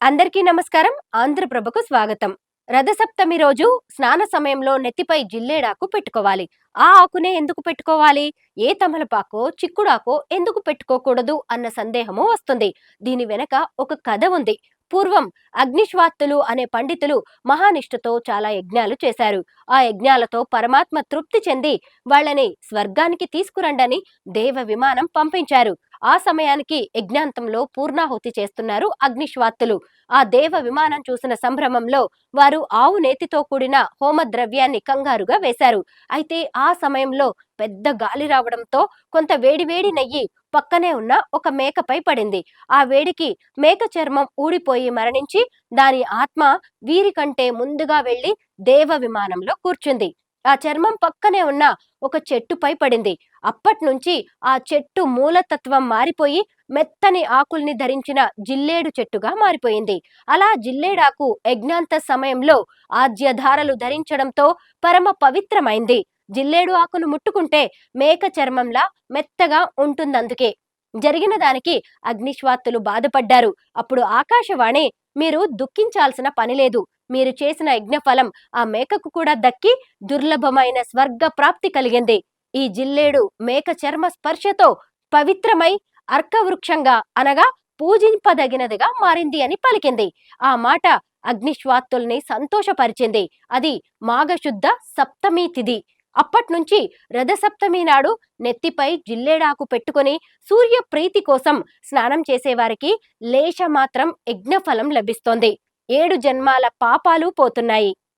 అందరికీ నమస్కారం. ఆంధ్రప్రభకు స్వాగతం. రథసప్తమి రోజు స్నాన సమయంలో నెత్తిపై జిల్లేడాకు పెట్టుకోవాలి. ఆ ఆకునే ఎందుకు పెట్టుకోవాలి? ఏ తమలపాకో చిక్కుడాకో ఎందుకు పెట్టుకోకూడదు? అన్న సందేహము వస్తుంది. దీని వెనక ఒక కథ ఉంది. పూర్వం అగ్నిశ్వాత్తులు అనే పండితులు మహానిష్ఠతో చాలా యజ్ఞాలు చేశారు. ఆ యజ్ఞాలతో పరమాత్మ తృప్తి చెంది వాళ్ళని స్వర్గానికి తీసుకురండని దేవ విమానం పంపించారు. ఆ సమయానికి యజ్ఞాంతంలో పూర్ణాహుతి చేస్తున్నారు అగ్నిశ్వాత్తులు. ఆ దేవ విమానం చూసిన సంభ్రమంలో వారు ఆవు నేతితో కూడిన హోమ ద్రవ్యాన్ని కంగారుగా వేశారు. అయితే ఆ సమయంలో పెద్ద గాలి రావడంతో కొంత వేడివేడి నెయ్యి పక్కనే ఉన్న ఒక మేకపై పడింది. ఆ వేడికి మేక చర్మం ఊడిపోయి మరణించి దాని ఆత్మ వీరికంటే ముందుగా వెళ్ళి దేవ విమానంలో కూర్చుంది. ఆ చర్మం పక్కనే ఉన్న ఒక చెట్టుపై పడింది. అప్పట్నుంచి ఆ చెట్టు మూలతత్వం మారిపోయి మెత్తని ఆకుల్ని ధరించిన జిల్లేడు చెట్టుగా మారిపోయింది. అలా జిల్లేడాకు యజ్ఞాంత సమయంలో ఆద్యధారలు ధరించడంతో పరమ పవిత్రమైంది. జిల్లేడు ఆకును ముట్టుకుంటే మేక చర్మంలా మెత్తగా ఉంటుందందుకే. జరిగిన దానికి అగ్నిశ్వాత్తులు బాధపడ్డారు. అప్పుడు ఆకాశవాణి మీరు దుఃఖించాల్సిన పని లేదు. మీరు చేసిన యజ్ఞఫలం ఆ మేకకు కూడా దక్కి దుర్లభమైన స్వర్గ ప్రాప్తి కలిగింది. ఈ జిల్లేడు మేక చర్మ స్పర్శతో పవిత్రమై అర్కవృక్షంగా అనగా పూజింపదగినదిగా మారింది అని పలికింది. ఆ మాట అగ్నిశ్వాత్తుల్ని సంతోషపరిచింది. అది మాఘశుద్ధ సప్తమి తిథి అప్పట్నుంచి రథసప్తమి నాడు నెత్తిపై జిల్లేడాకు పెట్టుకుని సూర్య ప్రీతి కోసం స్నానం చేసేవారికి లేశ మాత్రం యజ్ఞఫలం లభిస్తోంది. ఏడు జన్మాల పాపాలు పోతున్నాయి.